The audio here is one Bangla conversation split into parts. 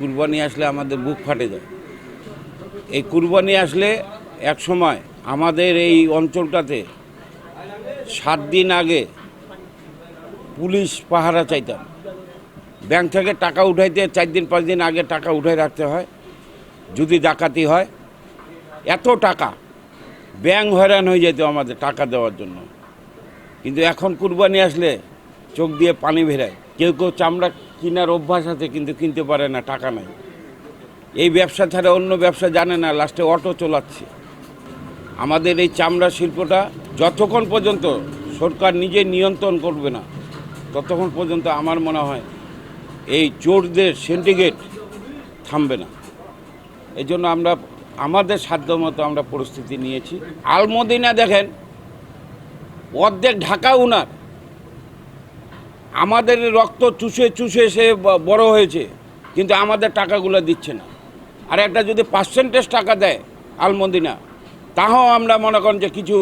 কুরবানি আসলে আমাদের বুক ফাটে যায়। এই কুরবানি আসলে এক সময় আমাদের এই অঞ্চলটাতে সাত দিন আগে পুলিশ পাহারা চাইতাম। ব্যাংক থেকে টাকা উঠাইতে চার দিন, পাঁচ দিন আগে টাকা উঠাই রাখতে হয়। যদি ডাকাতি হয়, এত টাকা ব্যাংক হয়রান হয়ে যেত আমাদের টাকা দেওয়ার জন্য। কিন্তু এখন কুরবানি আসলে চোখ দিয়ে পানি বেরায়। কেউ কেউ চামড়া কেনার অভ্যাস আছে কিন্তু কিনতে পারে না, টাকা নাই। এই ব্যবসা ছাড়া অন্য ব্যবসা জানে না, লাস্টে অটো চলাচ্ছে। আমাদের এই চামড়া শিল্পটা যতক্ষণ পর্যন্ত সরকার নিজে নিয়ন্ত্রণ করবে না, ততক্ষণ পর্যন্ত আমার মনে হয় এই চোরদের সিন্ডিকেট থামবে না। এই জন্য আমরা, আমাদের সাধ্য মতো আমরা পরিস্থিতি নিয়েছি। আলমদিনা দেখেন, অর্ধেক ঢাকা উনার আমাদের রক্ত চুষে চুষে সে বড় হয়েছে, কিন্তু আমাদের টাকাগুলো দিচ্ছে না। আর একটা যদি পার্সেন্টেজ টাকা দেয় আলমদিনা তাও আমরা মনে করেন যে কিছু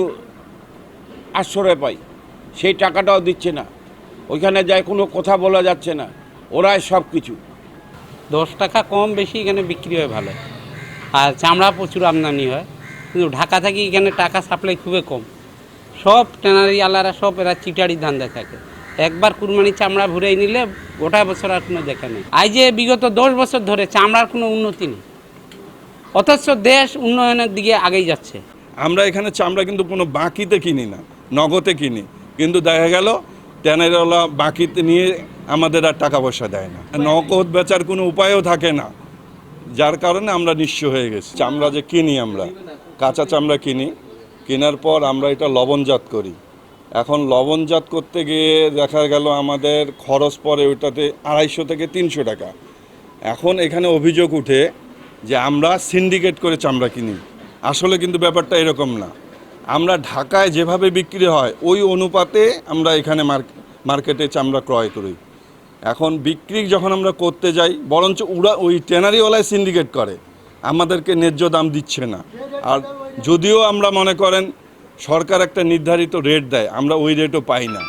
আশ্রয় পাই। সেই টাকাটাও দিচ্ছে না। ওইখানে যায় কোনো কথা বলা যাচ্ছে না। ওরাই সব কিছু দশ টাকা কম বেশি এখানে বিক্রি হয় ভালো। আর চামড়া প্রচুর আমদানি হয়। কিন্তু ঢাকা থেকে এখানে টাকা সাপ্লাই খুবই কম। সব ট্যানারি আলারা সব এরা চিটারি ধান্দা থাকে। একবার কুরবানি চামড়া ভুরাই নিলে গোটা বছর আর কোনো দেখা নেই। আই যে বিগত দশ বছর ধরে চামড়ার কোনো উন্নতি নেই, অথচ দেশ উন্নয়নের দিকে আগেই যাচ্ছে। আমরা এখানে চামড়া কিন্তু কোনো বাকিতে কিনি না, নগদে কিনি। কিন্তু দেখা গেল ট্যানেরওয়ালা বাকিতে নিয়ে আমাদের আর টাকা পয়সা দেয় না। নগদ বেচার কোনো উপায়ও থাকে না, যার কারণে আমরা নিঃস্ব হয়ে গেছি। চামড়া যে কিনি আমরা, কাঁচা চামড়া কিনি, কেনার পর আমরা এটা লবণজাত করি। এখন লবণজাত করতে গিয়ে দেখা গেল আমাদের খরচ পড়ে ওইটাতে আড়াইশো থেকে তিনশো টাকা। এখন এখানে অভিযোগ উঠে যে আমরা সিন্ডিকেট করে চামড়া কিনি। আসলে কিন্তু ব্যাপারটা এরকম না। আমরা ঢাকায় যেভাবে বিক্রি হয়, ওই অনুপাতে আমরা এখানে মার্ক- মার্কেটে চামড়া ক্রয় করি। এখন বিক্রি যখন আমরা করতে যাই, বরঞ্চ উড়া ওই ট্যানারিওয়ালায় সিন্ডিকেট করে। আমাদেরকে ন্যায্য দাম দিচ্ছে না। আর যদিও আমরা মনে করেন সরকার একটা নির্ধারিত রেট দেয় আমরা ওই রেটও পাই না।